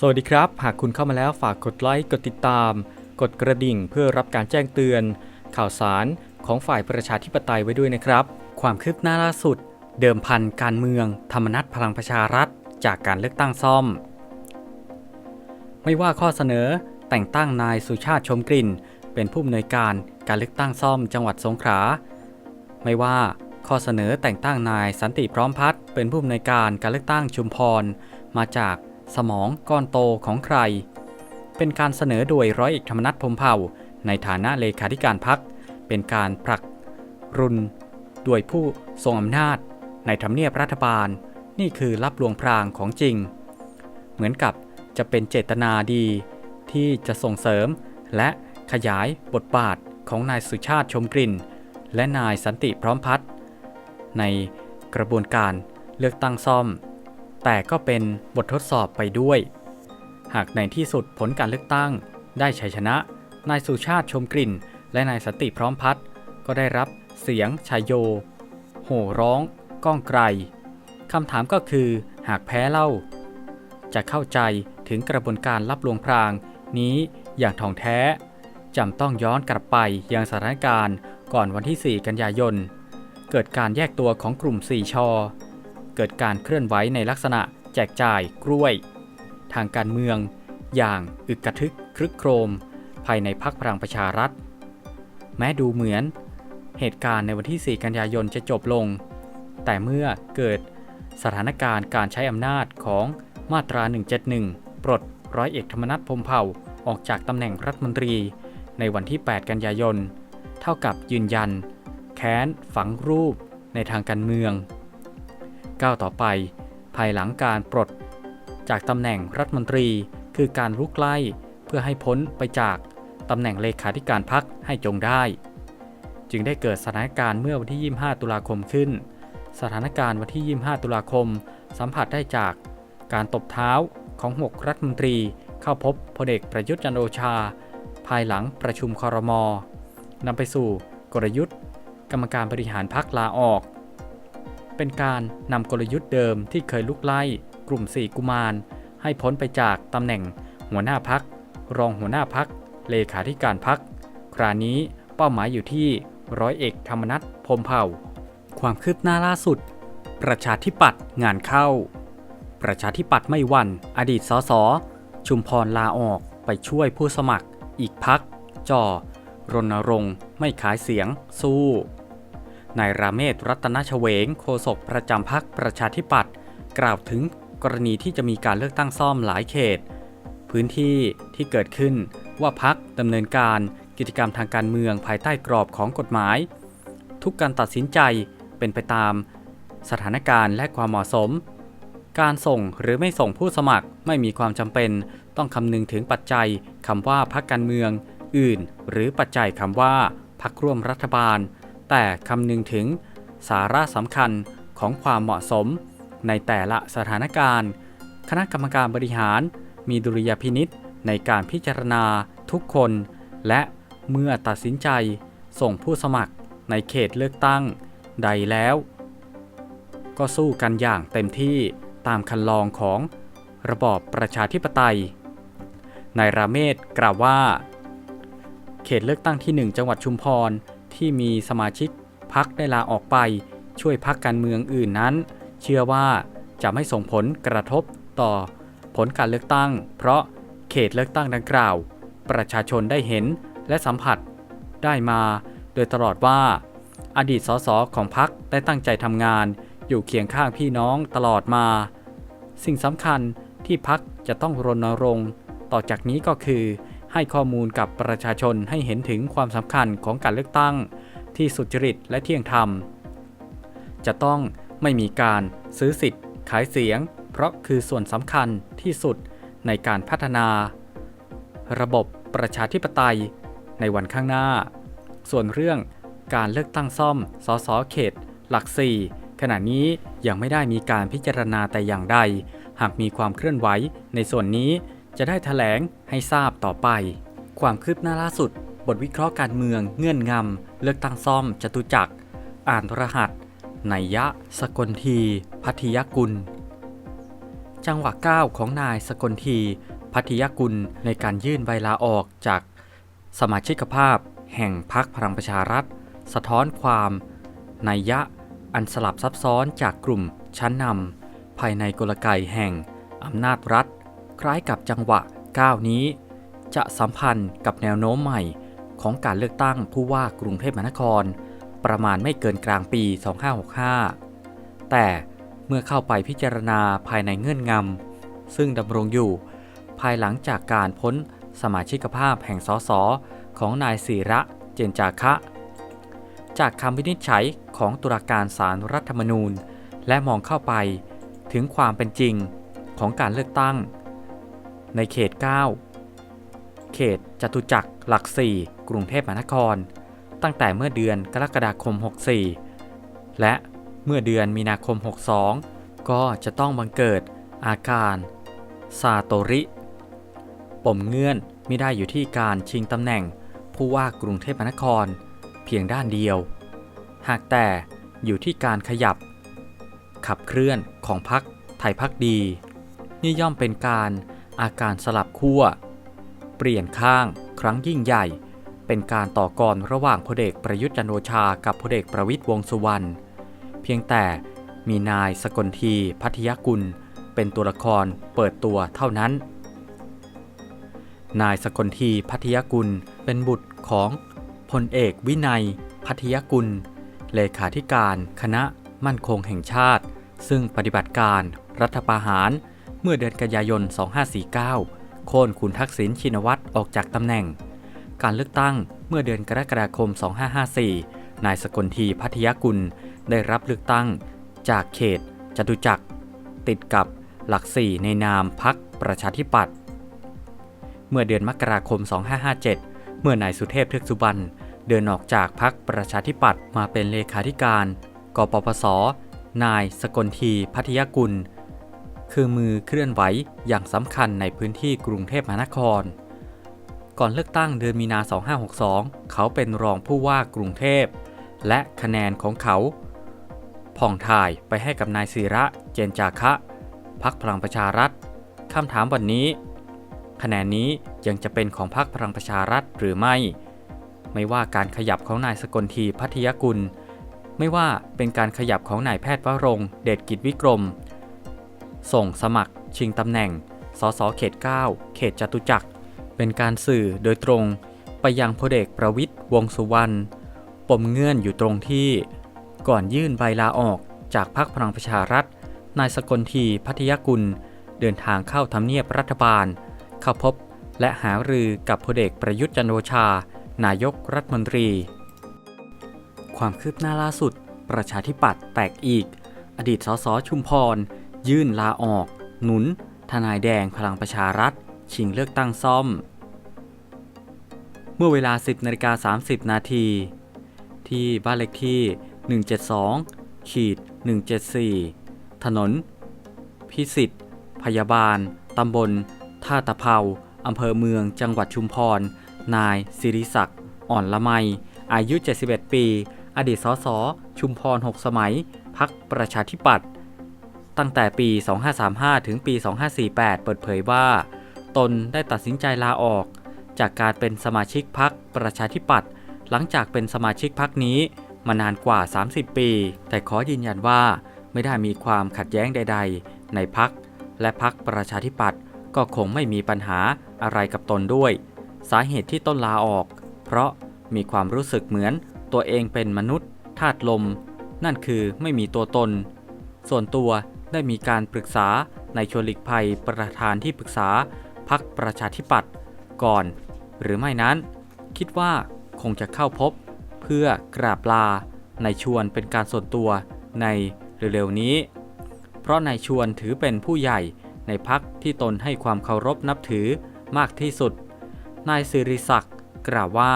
สวัสดีครับ หากคุณเข้ามาแล้วฝากกดไลค์ กดติดตาม กดกระดิ่งเพื่อรับการแจ้งเตือน ข่าวสารของฝ่ายประชาธิปไตยไว้ด้วยนะครับ ความคืบหน้าล่าสุด เดิมพันการเมือง ธรรมนัตพลังประชารัฐ จากการเลือกตั้งซ่อม ไม่ว่าข้อเสนอแต่งตั้งนายสุชาติชมกลิ่น เป็นผู้อำนวยการการเลือกตั้งซ่อมจังหวัดสงขลาไม่ว่าข้อเสนอแต่งตั้งนายสันติพร้อมพัฒน์เป็นผู้อำนวยการการเลือกตั้งชุมพรมาจาก สมองก้อนโตของใคร เป็นการเสนอโดยร้อยเอกธรรมนัฐพรมเผ่า ในฐานะเลขาธิการพัก เป็นการผลัก รุนด้วยผู้ทรงอำนาจ ในทำเนียบรัฐบาล นี่คือรับลวงพรางของจริง เหมือนกับจะเป็นเจตนาดี ที่จะส่งเสริม และขยายบทบาทของนายสุชาติชมกลิ่น และนายสันติพร้อมพัฒน์ในกระบวนการเลือกตั้งซ่อม แต่ก็เป็นบททดสอบไปด้วย หากในที่สุดผลการเลือกตั้ง ได้ชัยชนะ นายสุชาติชมกลิ่น และนายสติพร้อมพัฒน์ก็ได้รับเสียงชายโย โห่ร้อง ก้องไกลคำถามก็คือหากแพ้เล่า จะเข้าใจถึงกระบวนการรับลวงพรางนี้อย่างท่องแท้จำต้องย้อนกลับไปยังสถานการณ์ก่อนวันที่ 4 กันยายน เกิดการแยกตัวของกลุ่ม 4 ชอ เกิดการเคลื่อนไหวในลักษณะแจกจ่ายกล้วย ทางการเมือง อย่างอึกกระทึกครึกโครม ภายในพักพลังประชารัฐ แม้ดูเหมือน เหตุการณ์ในวันที่ 4 กันยายนจะจบลง แต่เมื่อเกิดสถานการณ์การใช้อำนาจของมาตรา 171 ปลดร้อยเอกธรรมนัฐพรมเผ่าออกจากตำแหน่งรัฐมนตรี ในวันที่ 8 กันยายน เท่ากับยืนยัน แค้นฝังรูปในทางการเมือง ก้าวต่อไป ภายหลังการปลด จากตำแหน่งรัฐมนตรีคือการรุกไล่เพื่อให้พ้นไปจากตำแหน่งเลขาธิการพักให้จงได้ จึงได้เกิดสถานการณ์เมื่อวันที่ 25 ตุลาคมขึ้น สถานการณ์วันที่ 25 ตุลาคม สัมผัสได้จากการตบเท้าของ 6 รัฐมนตรีเข้าพบพลเอกประยุทธ์จันโอชา ภายหลังประชุมคอรมอนำไปสู่กลยุทธ์ กรรมการบริหารพักลาออก เป็นการนำกลยุทธ์เดิมที่เคยลุกไล่กลุ่ม 4 กุมาร ให้พ้นไปจากตำแหน่ง หัวหน้าพัก รองหัวหน้าพัก เลขาธิการพัก คราวนี้เป้าหมายอยู่ที่ร้อยเอกธรรมนัฐพมเผ่า ความคืบหน้าล่าสุด ประชาธิปัตย์งานเข้า ประชาธิปัตย์ไม่วันอดีตสสชุมพรลาออกไปช่วยผู้สมัคร อีกพักจ่อรณรงค์ไม่ขายเสียงสู้ นายราเมศรัตนชเวงโฆษกประจำพักประชาธิปัตย์กล่าวถึงกรณีที่จะมีการเลือกตั้งซ่อมหลายเขต พื้นที่ที่เกิดขึ้นว่าพักดำเนินการกิจกรรมทางการเมืองภายใต้กรอบของกฎหมาย ทุกการตัดสินใจเป็นไปตาม สถานการณ์และความเหมาะสม การส่งหรือไม่ส่งผู้สมัครไม่มีความจำเป็น ต้องคำนึงถึงปัจจัยคำว่าพักการเมือง อื่น หรือปัจจัยคำว่าพักร่วมรัฐบาล แต่คำนึงถึงสาระสำคัญของความเหมาะสม ในแต่ละสถานการณ์ คณะกรรมการบริหาร มีดุลยพินิษในการพิจารณาทุกคน และเมื่อตัดสินใจส่งผู้สมัครในเขตเลือกตั้งใดแล้ว ก็สู้กันอย่างเต็มที่ตามคันลองของระบอบประชาธิปไตย นายราเมศกล่าวว่า เขตเลือกตั้งที่ 1 จังหวัดชุมพร ที่มีสมาชิกพักได้ลาออกไป ช่วยพักการเมืองอื่นนั้น เชื่อว่าจะไม่ส่งผลกระทบต่อผลการเลือกตั้ง เพราะเขตเลือกตั้งดังกล่าว ประชาชนได้เห็นและสัมผัสได้มา โดยตลอดว่า อดีตสสของพักได้ตั้งใจทำงาน อยู่เคียงข้างพี่น้องตลอดมา สิ่งสำคัญที่พักจะต้องรณรงค์ ต่อจากนี้ก็คือ ให้ข้อมูลกับประชาชนให้เห็นถึงความสำคัญของการเลือกตั้ง ที่สุจริตและเที่ยงธรรม จะต้องไม่มีการซื้อสิทธิ์ ขายเสียง เพราะคือส่วนสำคัญที่สุดในการพัฒนา ระบบประชาธิปไตยในวันข้างหน้า ส่วนเรื่องการเลือกตั้งซ่อม สสเขต หลัก4ขณะนี้ยังไม่ได้มีการพิจารณาแต่อย่างใด หากมีความเคลื่อนไหวในส่วนนี้ จะได้ถแถลงให้ทราบต่อไป ความคืบหน้าล่าสุด บทวิเคราะห์การเมืองเงื่อนงำ เลือกตั้งซ่อมจตุจักร อ่านรหัสไนยะ สกลที พัทยกุล จังหวะก้าวของนายสกลที พัทยกุลในการยื่นใบลาออกจาก สมาชิกภาพ แห่งพรรคพลังประชารัฐ สะท้อนความนัยยะอันสลับซับซ้อนจากกลุ่มชั้นนำภายในกลไกแห่งอำนาจรัฐ คล้ายกับจังหวะก้าวนี้ จะสัมพันธ์กับแนวโน้มใหม่ของการเลือกตั้งผู้ว่ากรุงเทพมหานคร ประมาณไม่เกินกลางปี 2565 แต่เมื่อเข้าไปพิจารณาภายในเงื่อนงำซึ่งดำรงอยู่ ภายหลังจากการพ้นสมาชิกภาพแห่งสสของนายศิระเจนจาคะ จากคำวินิจฉัยของตุลาการศาลรรัฐธรรมนูญ และมองเข้าไปถึงความเป็นจริงของการเลือกตั้ง ในเขต 9 เขตจตุจักรหลัก 4 กรุงเทพมหานคร ตั้งแต่เมื่อเดือนกรกฎาคม 64 และเมื่อเดือนมีนาคม 62 ก็จะต้องบังเกิดอาการซาโตริ ปมเงื่อนไม่ได้อยู่ที่การชิงตำแหน่งผู้ว่ากรุงเทพมหานคร เพียงด้านเดียว หากแต่อยู่ที่การขยับ ขับเคลื่อนของพรรคไทยพักดี นี่ย่อมเป็นการ อาการสลับขั้ว เปลี่ยนข้างครั้งยิ่งใหญ่ เป็นการต่อกรระหว่างพลเอกประยุทธ์จันโอชากับพลเอกประวิตยวงสุวรรณเพียงแต่มีนายสกลทีพัทยกุล เป็นตัวละครเปิดตัวเท่านั้น นายสกลทีพัทยกุลเป็นบุตรของพลเอกวินัย พัทยกุล เลขาธิการ คณะมั่นคงแห่งชาติ ซึ่งปฏิบัติการรัฐประหาร เมื่อเดือนกันยายน 2549 โค่นคุณทักษิณชินวัตรออกจากตำแหน่ง การเลือกตั้งเมื่อเดือนกรกฎาคม 2554 นายสกลทีพัทยกุล ได้รับเลือกตั้ง จากเขตจตุจักร ติดกับหลักสี่ในนามพักประชาธิปัตย์ เมื่อเดือนมกราคม 2557 เมื่อนายสุเทพเทือกสุบรรณเดินออกจากพักประชาธิปัตย์มาเป็นเลขาธิการ กปปส นายสกลทีพัทยกุล คือมือเคลื่อนไหวอย่างสำคัญในพื้นที่กรุงเทพมหานคร ก่อนเลือกตั้งเดือนมีนา 2562 เขาเป็นรองผู้ว่ากรุงเทพ และคะแนนของเขา ผ่องถ่ายไปให้กับนายศิระ เจนจาคะ พักพลังประชารัฐคำถามวันนี้ คะแนนนี้ยังจะเป็นของพรรคพลังประชารัฐหรือไม่ ไม่ว่าการขยับของนายสกลทีพัทยกุล ไม่ว่าเป็นการขยับของนายแพทย์วรงเดชกิจวิกรม ส่งสมัคร ชิงตำแหน่ง สสเขต 9 เขตจตุจักร เป็นการสื่อโดยตรงไปยังพลเอกประวิตย์วงสุวรรณ ปมเงื่อนอยู่ตรงที่ ก่อนยื่นใบลาออกจากพรรคพลังประชารัฐ นายสกลทีพัทยกุล เดินทางเข้าทำเนียบรัฐบาล เข้าพบและหารือกับพลเอกประยุทธ์จันโอชา นายกรัฐมนตรี ความคืบหน้าล่าสุด ประชาธิปัตย์แตกอีก อดีตสสชุมพร ยื่นลาออก หนุน ทนายแดงพลังประชารัฐ ชิงเลือกตั้งซ่อม เมื่อเวลา 10นาฬิกา30 นาที ที่บ้านเลขที่ 172 ขีด 174 ถนน พิสิทธิ์ พยาบาล ตำบล ท่าตะเภาอำเภอเมือง จังหวัดชุมพร นายสิริศักดิ์ อ่อนละไม อายุ 71 ปี อดีตสส ชุมพร 6 สมัย พักประชาธิปัตย์ ตั้งแต่ปี 2535 ถึงปี 2548 เปิดเผยว่า ตนได้ตัดสินใจลาออก จากการเป็นสมาชิกพักประชาธิปัตย์หลังจากเป็นสมาชิกพักนี้มานานกว่า 30 ปี แต่ขอยืนยันว่าไม่ได้มีความขัดแย้งใด ๆ ในพักและพักประชาธิปัตย์ก็คงไม่มีปัญหาอะไรกับตนด้วย สาเหตุที่ต้นลาออก เพราะมีความรู้สึกเหมือนตัวเองเป็นมนุษย์ธาตุลม นั่นคือไม่มีตัวตน ส่วนตัว ได้มีการปรึกษาในชวนหลีกภัยประธานที่ปรึกษาพักประชาธิปัตย์ก่อน หรือไม่นั้น คิดว่าคงจะเข้าพบเพื่อกราบลาในชวนเป็นการส่วนตัวในเร็วๆนี้ เพราะนายชวนถือเป็นผู้ใหญ่ในพักที่ตนให้ความเคารพนับถือมากที่สุด นายสิริศักดิ์กล่าวว่า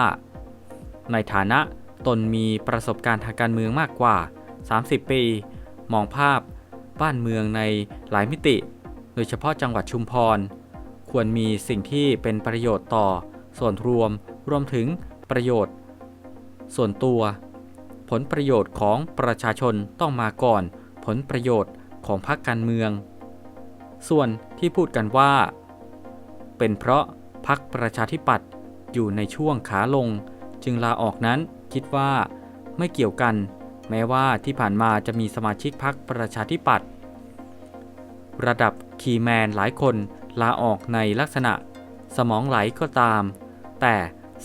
ในฐานะตนมีประสบการณ์ทางการเมืองมากกว่า 30 ปี มองภาพ บ้านเมืองในหลายมิติ โดยเฉพาะจังหวัดชุมพร ควรมีสิ่งที่เป็นประโยชน์ต่อ ส่วนรวมรวมถึงประโยชน์ ส่วนตัว ผลประโยชน์ของประชาชนต้องมาก่อน ผลประโยชน์ของพรรคการเมือง ส่วนที่พูดกันว่า เป็นเพราะพักประชาธิปัตย์อยู่ในช่วงขาลง จึงลาออกนั้นคิดว่าไม่เกี่ยวกัน แม้ว่าที่ผ่านมาจะมีสมาชิกพักประชาธิปัตย์ระดับคีแมนหลายคนลาออกในลักษณะ สมองไหลก็ตาม แต่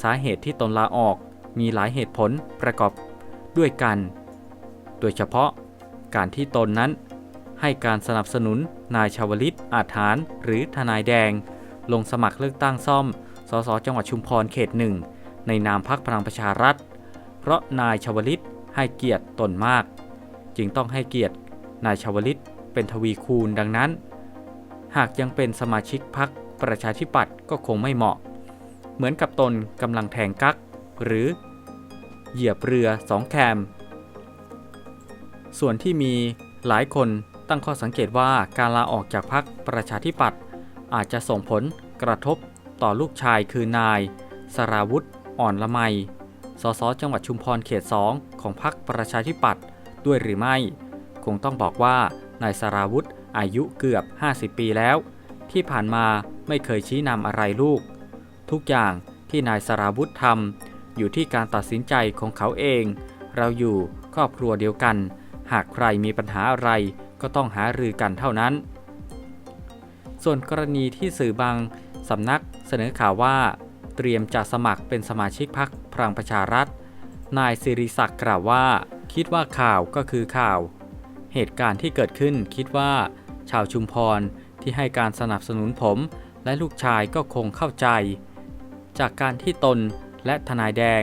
สาเหตุที่ตนลาออกมีหลายเหตุผลประกอบด้วยกัน โดยเฉพาะการที่ตนนั้น ให้การสนับสนุนนายชาวลิตอาจหารหรือทนายแดง ลงสมัครเลือกตั้งซ่อม สสจังหวัดชุมพรเขตหนึ่งในนามพักพลังประชารัฐ เพราะนายชาวลิต ให้เกียรติตนมาก จึงต้องให้เกียรตินายชาวลิตเป็นทวีคูณดังนั้น หากยังเป็นสมาชิกพักประชาธิปัตย์ก็คงไม่เหมาะ เหมือนกับตนกำลังแทงกัก หรือเหยียบเรือสองแคม ส่วนที่มีหลายคนตั้งข้อสังเกตว่าการลาออกจากพรรคประชาธิปัตย์อาจจะส่งผลกระทบต่อลูกชายคือนาย สราวุธอ่อนละไม สสจังหวัดชุมพรเขต 2 ของพรรคประชาธิปัตย์ด้วยหรือไม่ คงต้องบอกว่านายสราวุธอายุเกือบ 50 ปีแล้ว ที่ผ่านมาไม่เคยชี้นำอะไรลูก ทุกอย่างที่นายสราวุธทำอยู่ที่การตัดสินใจของเขาเอง เราอยู่ครอบครัวเดียวกัน หากใครมีปัญหาอะไรก็ต้องหารือกันเท่านั้น ส่วนกรณีที่สื่อบางสำนักเสนอข่าวว่า เตรียมจะสมัครเป็นสมาชิกพรรคพลังประชารัฐ นายสิริศักดิ์กล่าวว่า คิดว่าข่าวก็คือข่าว เหตุการณ์ที่เกิดขึ้นคิดว่า ชาวชุมพรที่ให้การสนับสนุนผม และลูกชายก็คงเข้าใจ จากการที่ตนและทนายแดง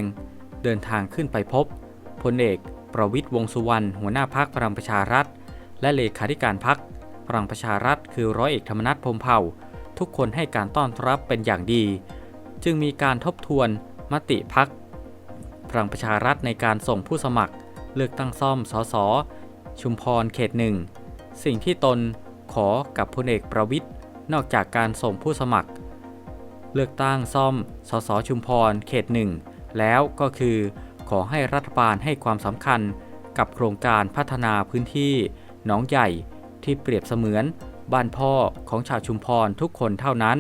เดินทางขึ้นไปพบพลเอกประวิตยวงสุวรรณหัวหน้าพักพลังประชารัฐ และเลขาธิการพักพลังประชารัฐ คือร้อยเอกธรรมนัฐพรมเผ่า ทุกคนให้การต้อนรับเป็นอย่างดี จึงมีการทบทวนมติพัก พลังประชารัฐในการส่งผู้สมัคร เลือกตั้งซ่อมสสชุมพรเขตหนึ่งสิ่งที่ตนขอกับพลเอกประวิทย์นอกจากการส่งผู้สมัคร เลือกตั้งซ่อมสสชุมพรเขตหนึ่งแล้วก็คือขอให้รัฐบาลให้ความสำคัญกับโครงการพัฒนาพื้นที่หนองใหญ่ที่เปรียบเสมือนบ้านพ่อของชาวชุมพรทุกคนเท่านั้น